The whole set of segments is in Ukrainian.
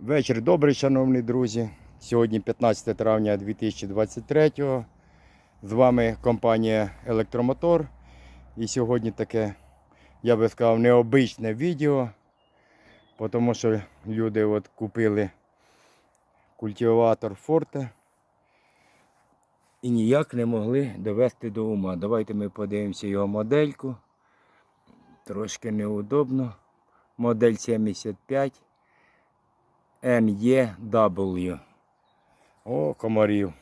Вечір добрий, шановні друзі. Сьогодні 15 травня 2023 З вами компанія Електромотор. І сьогодні таке, я би сказав, необичне відео, тому що люди от купили культиватор Forte і ніяк не могли довести до ума. Давайте ми подивимося його модельку. Трошки неудобно. Модель 75. NEW. О, комарів.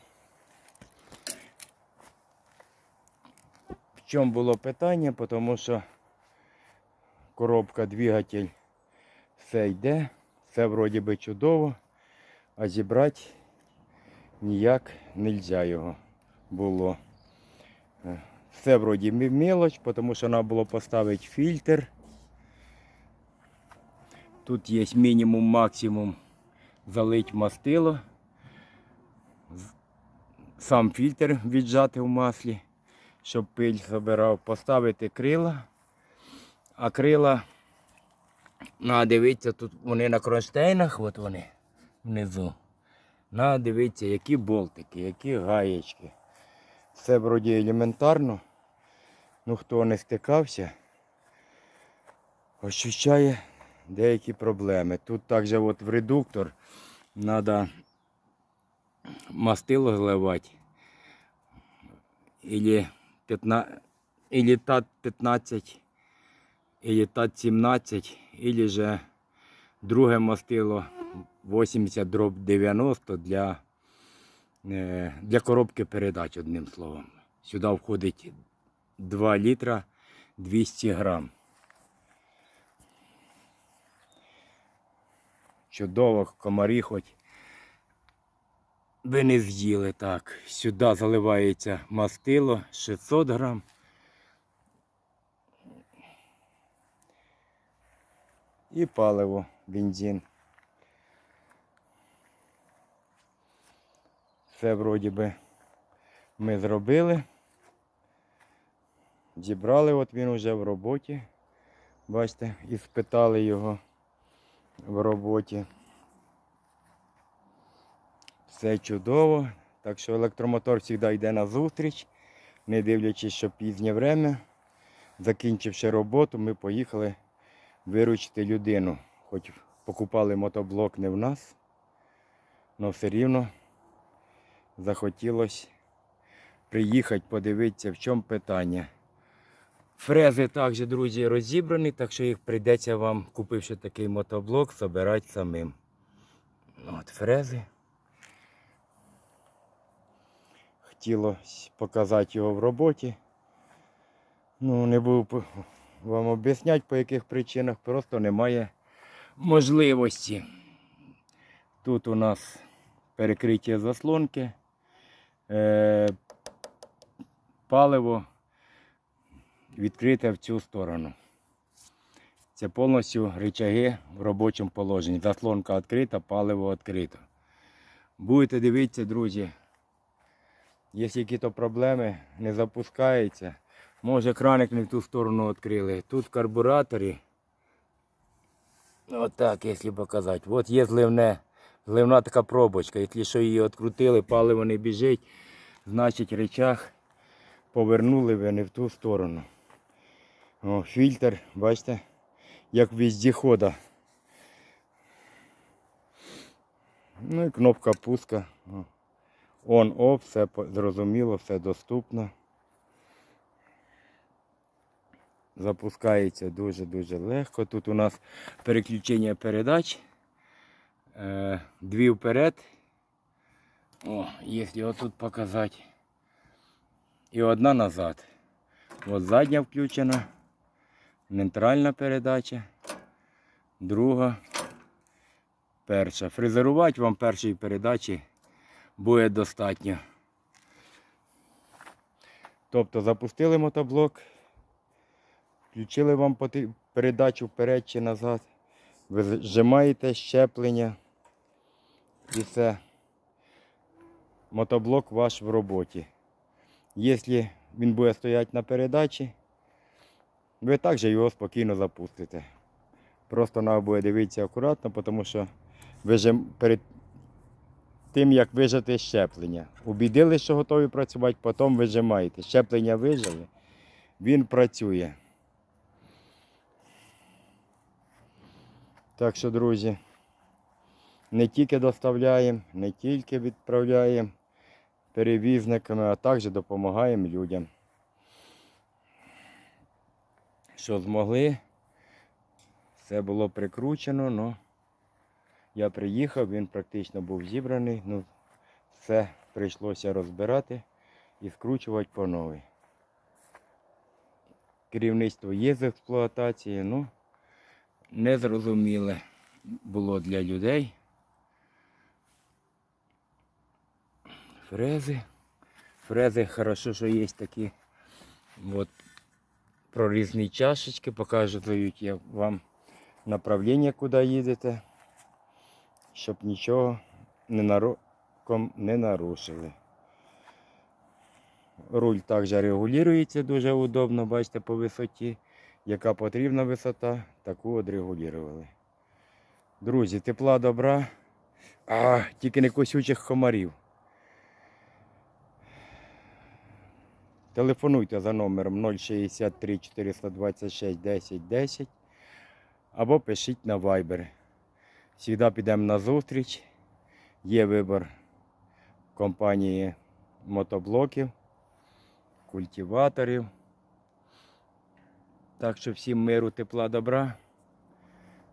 В чому було питання? Тому що коробка, двигатель, все йде, все вроді би чудово, а зібрати ніяк не можна його було. Е, Все вроді мелоч, тому що треба було поставити фільтр. Тут є мінімум, максимум залить мастило. Сам фільтр віджати в маслі, щоб пиль забирав, поставити крила. А крила, треба дивитися, тут вони на кронштейнах, от вони внизу. Треба дивитися, які болтики, які гаєчки. Все вроді елементарно. Ну хто не стикався, ощущає деякі проблеми. Тут також от в редуктор треба мастило зливати. Или, 15, или тат 15, или тат 17, или же друге мастило 80 дроб 90 для, е, для коробки передач, одним словом. Сюди входить 2 літра 200 грам. Чудово, комарі хоч би не з'їли так. Сюди заливається мастило 600 грам. І паливо, бензин. Все вроді би ми зробили. Зібрали, от він вже в роботі. Бачите, і спитали його в роботі. Все чудово. Так що електромотор завжди йде на зустріч, не дивлячись, що пізнє время. Закінчивши роботу, ми поїхали виручити людину. Хоч покупали мотоблок не в нас, але все рівно захотілося приїхати, подивитися, в чому питання. Фрези також, друзі, розібрані, так що їх прийдеться вам, купивши такий мотоблок, збирати самим. От фрези. Хотілося показати його в роботі. Ну, не буду вам об'ясняти, по яких причинах, просто немає можливості. Тут у нас перекриття заслонки, е, паливо відкрите в цю сторону. Це повністю рычаги в робочому положенні. Заслонка відкрита, паливо відкрито. Будете дивитися, друзі, якщо якісь проблеми, не запускається. Може краник не в ту сторону відкрили. Тут в карбураторі. Отак, якщо показати. От є зливне, зливна така пробочка. Якщо що її відкрутили, паливо не біжить, значить речах повернули ви не в ту сторону. О, фільтр, бачите, як віздіхода. Ну і кнопка пуска. О. On-off, все зрозуміло, все доступно. Запускається дуже-дуже легко. Тут у нас переключення передач. Е, дві вперед. О, якщо отут показати. І одна назад. От задня включена. Нейтральна передача. Друга. Перша. Фрезерувати вам першої передачі буде достатньо. Тобто запустили мотоблок, включили вам передачу вперед чи назад, ви зжимаєте щеплення і все. Мотоблок ваш в роботі. Якщо він буде стояти на передачі, ви також його спокійно запустите. Просто треба буде дивитися акуратно, тому що вижим... перед тим, як вижати щеплення. Убідили, що готові працювати, потім вижимаєте. Щеплення вижили, він працює. Так що, друзі, не тільки доставляємо, не тільки відправляємо перевізниками, а також допомагаємо людям. Що змогли, все було прикручено, але я приїхав, він практично був зібраний, ну все прийшлося розбирати і скручувати по новій. Керівництво є з експлуатації, ну незрозуміле було для людей. Фрези. Фрези хорошо, що є такі от, прорізні чашечки, показують я вам направлення, куди їдете, щоб нічого ненароком не нарушили. Руль також регулюється дуже удобно, бачите, по висоті. Яка потрібна висота, таку отрегулювали. Друзі, тепла добра, а тільки не косючих комарів. Телефонуйте за номером 063 426 10 10 або пишіть на Viber. Всігда підемо на зустріч. Є вибір компанії мотоблоків, культиваторів. Так що всім миру, тепла, добра.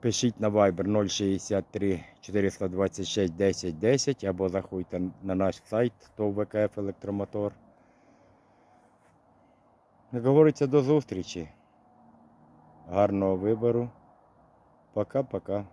Пишіть на Viber 063 426 10 10 або заходьте на наш сайт ТОВ ВКФ Електромотор. Як говориться, до зустрічі. Гарного вибору. Пока-пока.